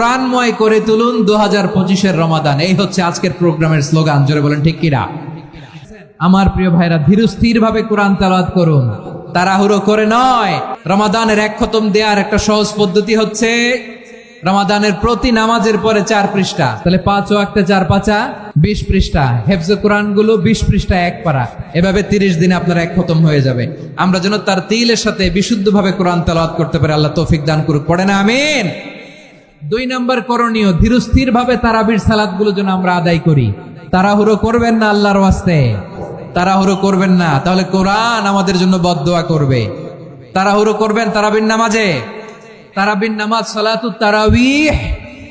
প্রাণময় করে তুলুন দু হাজার পঁচিশের রমাদান। এই হচ্ছে আজকের প্রোগ্রামের স্লোগান। জোরে বলেন, ঠিক কিনা? আমার প্রিয় ভাইরা ধীরস্থির ভাবে কোরআন তালাত করুন। তাড়াহুড়ো করে নয়। রমাদানের এক খতম দেওয়ার একটা সহজ পদ্ধতি হচ্ছে রমাদানের প্রতি নামাজের পরে চার পৃষ্ঠা। তাহলে পাঁচ ও একটা চার পাঁচা, বিশ পৃষ্ঠা। হেফজ কোরআনগুলো বিশ পৃষ্ঠা এক পারা এভাবে তিরিশ দিনে আপনার এক খতম হয়ে যাবে। আমরা যেন তার তিলের সাথে বিশুদ্ধভাবে কোরআন তালাত করতে পারি। আল্লাহ তৌফিক দান করুক। পড়ে না, আমিন। দুই নম্বর করণীয় ধীরস্থির ভাবে তারাবির সালাদগুলো যেন আমরা আদায় করি। তাড়াহুড়ো করবেন না আল্লাহর ওয়াস্তে। তাড়াহুড়ো করবেন না। তাহলে কোরআন আমাদের জন্য বদদোয়া করবে। তাড়াহুড়ো করবেন তারাবির নামাজে। তারাবির নামাজ সলাতুল তারাবিহ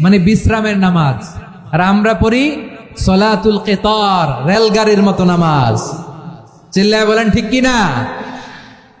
মানে বিশ্রামের নামাজ। আর আমরা পড়ি সলাতুল কেতর, রেলগাড়ির মতো নামাজ। চিল্লায় বলেন, ঠিক কি না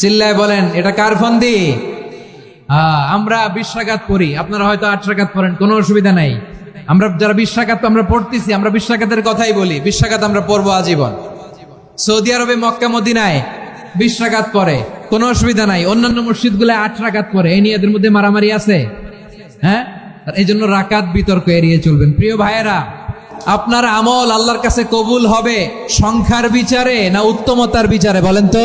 চিল্লায় বলেন, এটা কার ফন্দি? আমরা বিশ রাকাত পড়ি। আপনারা হয়তো আট পড়েন, কোনো অসুবিধা নাই। আমরা যারা বিশ রাকাত আমরা পড়তেছি, আমরা বিশ রাকাতের কথাই বলি। বিশ রাকাত আমরা পড়ব আজীবন। সৌদি আরবে মক্কা, মদিনায় বিশ রাকাত পরে কোনো অসুবিধা নাই। অন্যান্য মসজিদগুলো আট রাকাত পরে এই নিয়ে এদের মধ্যে মারামারি আছে। হ্যাঁ? আর এই জন্য রাকাত বিতর্ক এড়িয়ে চলবেন। প্রিয় ভাইয়েরা, আপনার আমল আল্লাহর কাছে কবুল হবে সংখ্যার বিচারে না উত্তমতার বিচারে, বলেন তো?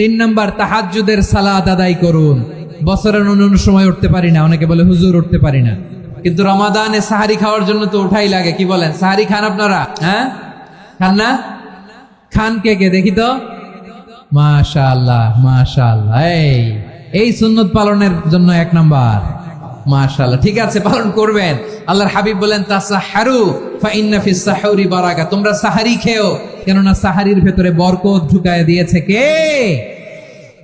তিন নাম্বার তাহাজ্জুদের সালাত আদায় করুন। বছরের অন্য সময় উঠতে পারি না। অনেকে বলে, হুজুর, উঠতে পারি না। কিন্তু রমাদানে সাহারি খাওয়ার জন্য তো উঠাই লাগে, কি বলেন? সাহারি খান আপনারা? হ্যাঁ? খান না? খান কে কে? দেখি তো। মাশাআল্লাহ মাশাআল্লাহ। এই এই সুন্নত পালনের জন্য এক নাম্বার। মাশাআল্লাহ, ঠিক আছে, পালন করবেন। আল্লাহর হাবিব বলেন, তাসাহারু ফাইন্না ফিস সাহুরি বারাকা। তোমরা সাহারি খেও, কেননা সাহারির ভেতরে বরকত ঢুকায় দিয়েছে কে?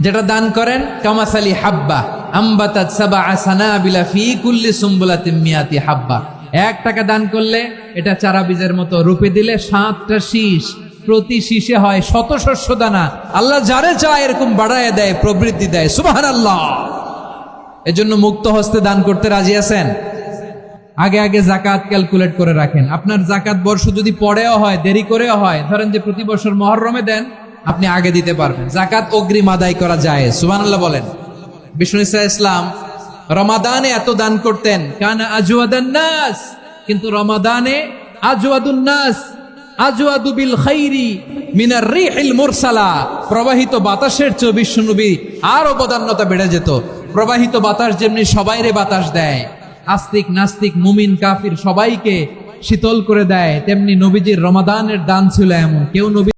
যেটা দান করেন, কামাসালি হাব্বা। আম্বাতাত সাবা সানাবিলা ফি কুল্লি হাব্বা। এক টাকা দান করলে এটা চারা বীজের মতো রূপে দিলে সাতটা প্রতি হয় শত শস্য দানা। আল্লাহ যারে চায় এরকম বাড়ায় দেয় প্রবৃদ্ধি দেয়। আল্লাহ এজন্য মুক্ত হস্তে দান করতে রাজি আছেন? আগে আগে জাকাত ক্যালকুলেট করে রাখেন। আপনার জাকাত বর্ষ যদি পরেও হয়, দেরি করেও হয়, ধরেন যে প্রতি বছর মহরমে দেন আপনি আগে দিতে পারবেন। জাকাত অগ্রিম আদায় করা যায় সুবহানাল্লাহ বলেন। বিষ্ণু ইসা ইসলাম, রমাদানে এত দান করতেন, কানা আজওয়াদান নাস, কিন্তু রমাদানে আজওয়াদুন নাস প্রবাহিত বাতাসের চেয়ে বিশ্বনবী আর অবদান্যতা বেড়ে যেত। প্রবাহিত বাতাস যেমনি সবাইরে বাতাস দেয়, আস্তিক নাস্তিক মুমিন কাফির সবাইকে শীতল করে দেয়, তেমনি নবীজির রমাদানের দান ছিল এমন। কেউ নবী